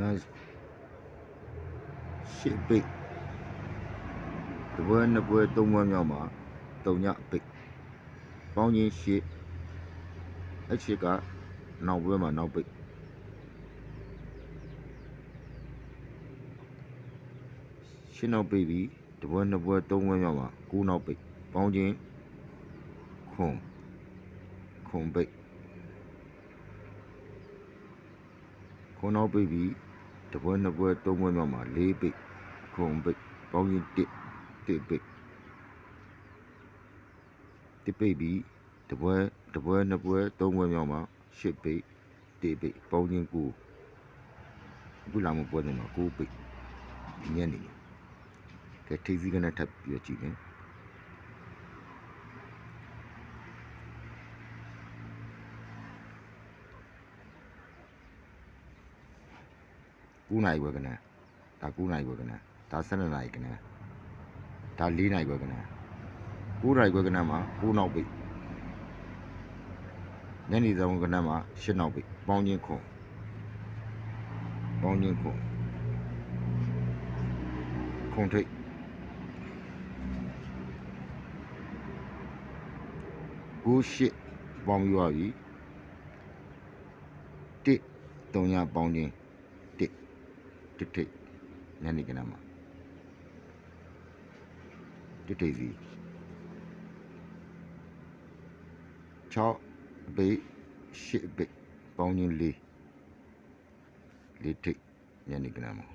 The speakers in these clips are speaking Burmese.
နာရှစ်ပိတ်တပွဲနှစ်ပွဲသုံးပွဲမြောက်မှာတုံညပိတ်ပေါင်းချင်းရှစ်အချစ်ကနောက်ပွဲမှာနောက်ပိတ်ရှင်းနောက်ပိတ်ပြီးတပွဲနှစ်ပွဲသုံးပွဲမြောက်မှာကိုးနောက်ပိတ်ပေါင်း ချင်းခွန်ခွန်ပိတ်ခွန်နောက်ပိတ်ပြီးတပွဲနှစ်ပွဲသုံးပွဲမြောက်မှာလေးပိတ်ခွန်ပိတ်ပေါင်းချင်းတစ်တစ်ပိတ်တစ်ပိတ်ပြီးတပွဲတပွဲနှစ်ပွဲသုံးပွဲမြောက်မှာရှစ်ပိတ်တစ်ပိတ်ပေါင်းချင်းကိုအခုလာမပွဲနေမှာကိုးပိတ်ညနေကဲထိပ်စည်းကနဲ့ထပ်ပြီးတော့ကြည့်မယ် 9နိုင်ပဲကနဒါ9နိုင်ပဲကနဒါ12နိုင်ကနဒါ4နိုင်ပဲကန9နိုင်ပဲကနမှာ9နောက်ပိတ်ညနေဆောင်ကနမှာ10နောက်ပိတ်ပေါင်းချင်းခွန်ပေါင်းချင်းခွန်ခွန်ထိတ်ကိုရှစ်ပေါင်းပြီးသွားပြီတစ်တုံညာပေါင်းချင်းတစ် တစ်ထိတ်ညနေကနမှာတစ်ထိတ်စီ6ဘေး8ဘေးပေါင်းချင်း၄လေးထိတ်ညနေကနမှာ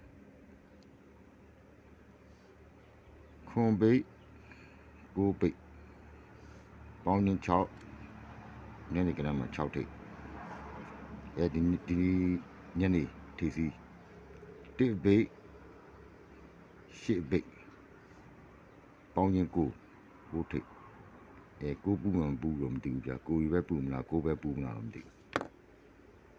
ခွန်ဘေး9ဘေးပေါင်းချင်း6ညနေကနမှာ6ထိတ်အဲဒီဒီညနေထိစီ တစ်ဘိတ်ရှစ်ဘိတ်ပေါင်းချင်းကိုကိုထိတ်အဲကိုပူမှမပူတော့မသိဘူးဗျာကိုကြီးပဲပူမလားကိုပဲပူမလားတော့မသိဘူး